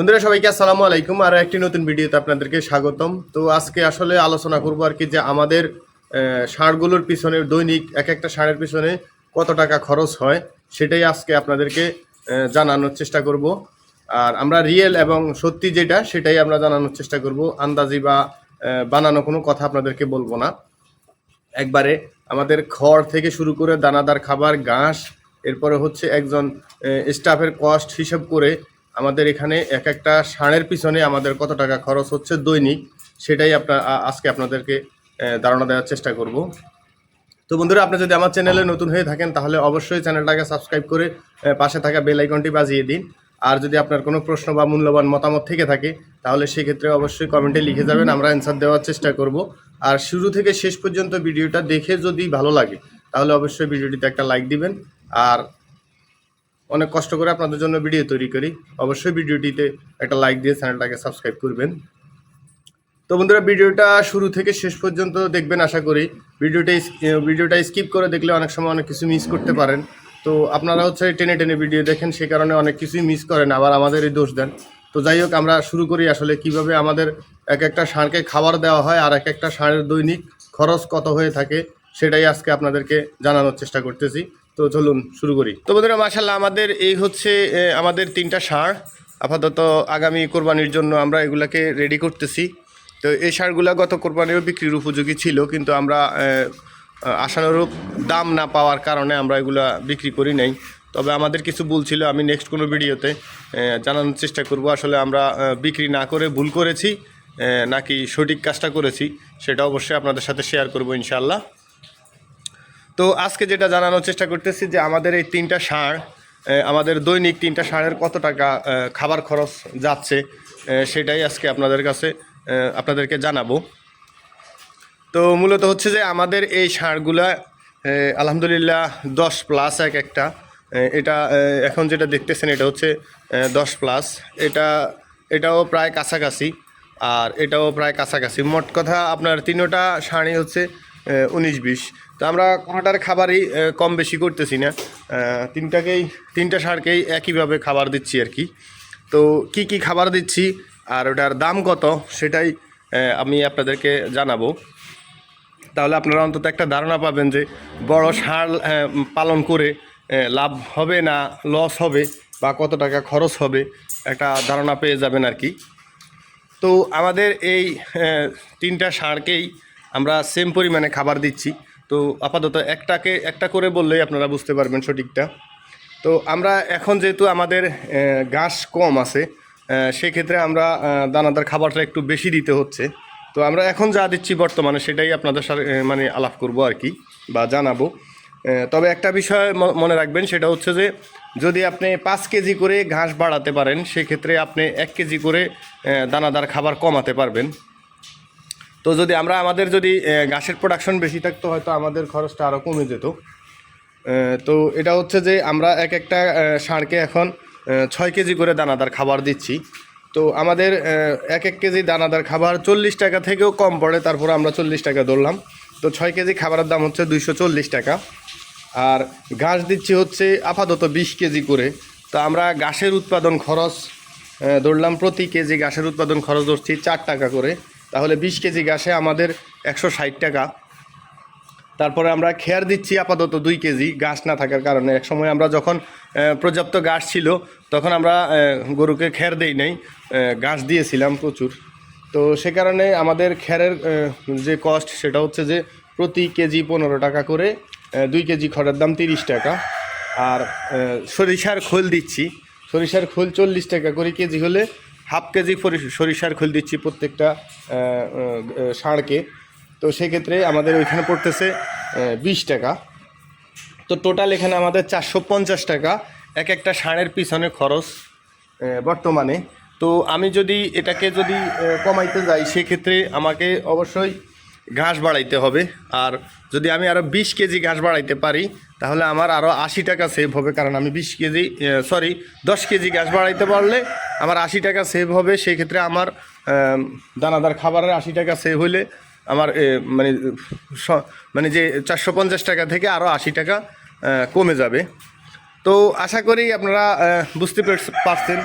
বন্ধুরা, সবাইকে আসসালামু আলাইকুম। আর একটি নতুন ভিডিওতে আপনাদেরকে স্বাগতম। তো আজকে আসলে আলোচনা করব আর কি যে আমাদের ষাঁড়গুলোর পিছনে, দৈনিক এক একটা ষাঁড়ের পিছনে কত টাকা খরচ হয়, সেটাই আজকে আপনাদেরকে জানানোর চেষ্টা করব। আর আমরা রিয়েল এবং সত্যি যেটা, সেটাই আমরা জানানোর চেষ্টা করব। আন্দাজি বা বানানো কোনো কথা আপনাদেরকে বলব না। একবারে আমাদের খড় থেকে শুরু করে দানাদার খাবার, ঘাস, এরপরে হচ্ছে একজন স্টাফের কস্ট হিসেব করে আমাদের এখানে এক একটা ষাঁড়ের পিছনে আমাদের কত টাকা খরচ হচ্ছে দৈনিক, সেটাই আপনার আজকে আপনাদেরকে ধারণা দেওয়ার চেষ্টা করব। তো বন্ধুরা, আপনি যদি আমার চ্যানেলে নতুন হয়ে থাকেন, তাহলে অবশ্যই চ্যানেলটাকে সাবস্ক্রাইব করে পাশে থাকা বেল আইকনটি বাজিয়ে দিন। আর যদি আপনার কোনো প্রশ্ন বা মূল্যবান মতামত থেকে থাকে, তাহলে সেক্ষেত্রে অবশ্যই কমেন্টে লিখে যাবেন, আমরা অ্যান্সার দেওয়ার চেষ্টা করব। আর শুরু থেকে শেষ পর্যন্ত ভিডিওটা দেখে যদি ভালো লাগে, তাহলে অবশ্যই ভিডিওটিতে একটা লাইক দিবেন। আর অনেক কষ্ট করে আপনাদের জন্য ভিডিও তৈরি করি। অবশ্যই ভিডিওটিতে একটা লাইক দিয়ে চ্যানেলটাকে সাবস্ক্রাইব করবেন। তো বন্ধুরা ভিডিওটা শুরু থেকে শেষ পর্যন্ত দেখবেন, আশা করি। ভিডিওটা ভিডিওটা স্কিপ করে দেখলে অনেক সময় অনেক কিছু মিস করতে পারেন। তো আপনারা হচ্ছে টেনে টেনে ভিডিও দেখেন সেই কারণে অনেক কিছুই মিস করেন, আবার আমাদেরই দোষ দেন। তো যাই হোক, আমরা শুরু করি আসলে কীভাবে আমাদের এক একটা ষাঁড়কে খাবার দেওয়া হয় আর এক একটা ষাঁড়ের দৈনিক খরচ কত হয়ে থাকে, সেটাই আজকে আপনাদেরকে জানানোর চেষ্টা করতেছি। তো চলুন শুরু করি। তো বন্ধুরা মাসাল্লাহ আমাদের এই হচ্ছে আমাদের তিনটা সার। আপাতত আগামী কোরবানির জন্য আমরা এগুলাকে রেডি করতেছি। তো এই সারগুলা গত কোরবানিও বিক্রির উপযোগী ছিল, কিন্তু আমরা আশানুরূপ দাম না পাওয়ার কারণে আমরা এগুলা বিক্রি করি নাই। তবে আমাদের কিছু ভুল ছিল, আমি নেক্সট কোনো ভিডিওতে জানানোর চেষ্টা করব। আসলে আমরা বিক্রি না করে ভুল করেছি নাকি সঠিক কাজটা করেছি, সেটা অবশ্যই আপনাদের সাথে শেয়ার করব ইনশাল্লাহ তো আজকে যেটা জানানোর চেষ্টা করতেছি যে আমাদের এই তিনটা ষাঁড় আমাদের দৈনিক তিনটা ষাঁড়ের কত টাকা খাবার খরচ যাচ্ছে সেটাই আজকে আপনাদের কাছে আপনাদেরকে জানাব। তো মূলত হচ্ছে যে আমাদের এই ষাঁড়গুলা আলহামদুলিল্লাহ দশ প্লাস এক একটা এটা এখন যেটা দেখতেছেন এটা হচ্ছে দশ প্লাস, এটা, এটাও প্রায় কাছাকাছি, আর এটাও প্রায় কাছাকাছি। মোট কথা আপনার তিনোটা ষাঁড়ই হচ্ছে উনিশ বিশ। তো আমরা কোনোটার খাবারই কম বেশি করতেছি না। তিনটাকেই তিনটা ষাঁড়কেই একইভাবে খাবার দিচ্ছি আর কি। তো কি কি খাবার দিচ্ছি আর ওটার দাম কত সেটাই আমি আপনাদেরকে জানাব। তাহলে আপনারা অন্তত একটা ধারণা পাবেন যে বড় আহ, পালন করে লাভ হবে না লস হবে বা কত টাকা খরচ হবে একটা ধারণা পেয়ে যাবেন আর কি। তো আমাদের এই তিনটা ষাঁড়কেই আমরা সেম পরিমাণে খাবার দিচ্ছি। তো আপাতত একটাকে, একটা করে বললেই আপনারা বুঝতে পারবেন সঠিকটা। তো আমরা এখন যেহেতু আমাদের ঘাস কম আছে সেক্ষেত্রে আমরা দানাদার খাবারটা একটু বেশি দিতে হচ্ছে। তো আমরা এখন যা দিচ্ছি বর্তমানে সেটাই আপনাদের সাথে মানে আলাপ করব আর কি, বা জানাব। তবে একটা বিষয় মনে রাখবেন, সেটা হচ্ছে যে, যদি আপনি পাঁচ কেজি করে ঘাস বাড়াতে পারেন, সেক্ষেত্রে আপনি এক কেজি করে দানাদার খাবার কমাতে পারবেন। তো যদি আমরা আমাদের যদি ঘাসের প্রোডাকশন বেশি থাকতো, হয়তো আমাদের খরচটা আরও কমে যেত। তো এটা হচ্ছে যে আমরা এক একটা ষাঁড়কে এখন ছয় কেজি করে দানাদার খাবার দিচ্ছি। তো আমাদের এক এক কেজি দানাদার খাবার চল্লিশ টাকা থেকেও কম পড়ে, তারপর আমরা চল্লিশ টাকা ধরলাম। তো ছয় কেজি খাবারের দাম হচ্ছে দুইশো চল্লিশ টাকা। আর ঘাস দিচ্ছি হচ্ছে আপাতত বিশ কেজি করে। তো আমরা ঘাসের উৎপাদন খরচ ধরলাম প্রতি কেজি ঘাসের উৎপাদন খরচ ধরছি চার টাকা করে। তাহলে বিশ কেজি ঘাসে আমাদের একশো ষাট টাকা। তারপরে আমরা খেয়ার দিচ্ছি আপাতত দুই কেজি ঘাস না থাকার কারণে। এক সময় আমরা যখন পর্যাপ্ত ঘাস ছিল, তখন আমরা গরুকে খের দেই নাই। ঘাস দিয়েছিলাম প্রচুর। তো সে কারণে আমাদের খেরের যে কস্ট সেটা হচ্ছে যে প্রতি কেজি পনেরো টাকা করে দুই কেজি খড়ের দাম তিরিশ টাকা। আর সরিষার খোল দিচ্ছি। সরিষার খোল চল্লিশ টাকা করে কেজি হলে হাফ কেজি সরিষার খোল দিচ্ছি প্রত্যেকটা ষাঁড়কে। তো সেক্ষেত্রে আমাদের ওইখানে পড়তেছে বিশ টাকা। তো টোটাল এখানে আমাদের চারশো পঞ্চাশ টাকা এক একটা ষাঁড়ের পিছনে খরচ বর্তমানে। তো আমি যদি এটাকে যদি কমাইতে যাই, সেক্ষেত্রে আমাকে অবশ্যই ঘাস বাড়াইতে হবে। আর যদি আমি আরও বিশ কেজি ঘাস বাড়াইতে পারি, তাহলে আমার আরও আশি টাকা সেভ হবে, কারণ আমি বিশ কেজি সরি দশ কেজি ঘাস বাড়াইতে পারলে আমার আশি টাকা সেভ হবে। সেক্ষেত্রে আমার দানাদার খাবারের আশি টাকা সেভ হলে আমার মানে মানে যে চারশো পঞ্চাশ টাকা থেকে আরও আশি টাকা কমে যাবে। তো আশা করি আপনারা বুঝতে পেরেছ- পারছেন।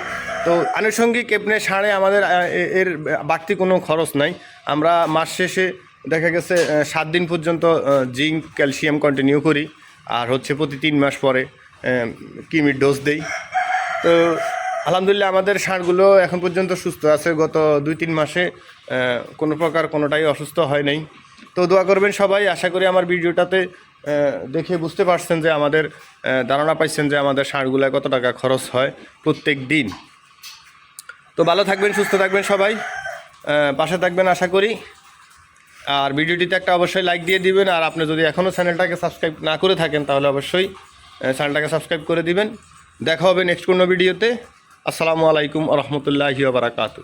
তো আনুষঙ্গিক এপনে সাড়ে আমাদের এর বাড়তি কোনো খরচ নাই। আমরা মাস শেষে দেখা গেছে সাত দিন পর্যন্ত জিঙ্ক, ক্যালসিয়াম কন্টিনিউ করি, আর হচ্ছে প্রতি তিন মাস পরে কিমির ডোজ দেই। তো, আলহামদুলিল্লাহ আমাদের ষাঁড়গুলো এখন পর্যন্ত সুস্থ আছে। গত দুই তিন মাসে কোনো প্রকার কোনোটাই অসুস্থ হয় নাই। তো দোয়া করবেন সবাই। আশা করি আমার ভিডিওটাতে দেখে বুঝতে পারছেন যে আমাদের ধারণা পাইছেন যে আমাদের ষাঁড়গুলোয় কত টাকা খরচ হয় প্রত্যেক দিন। তো ভালো থাকবেন, সুস্থ থাকবেন সবাই। পাশে থাকবেন আশা করি। আর ভিডিওটিতে একটা অবশ্যই লাইক দিয়ে দিবেন, আর আপনি যদি এখনও চ্যানেলটাকে সাবস্ক্রাইব না করে থাকেন, তাহলে অবশ্যই চ্যানেলটাকে সাবস্ক্রাইব করে দিবেন। দেখা হবে নেক্সট কোনো ভিডিওতে আসসালামু আলাইকুম রহমতুল্লাহি বারাকাতু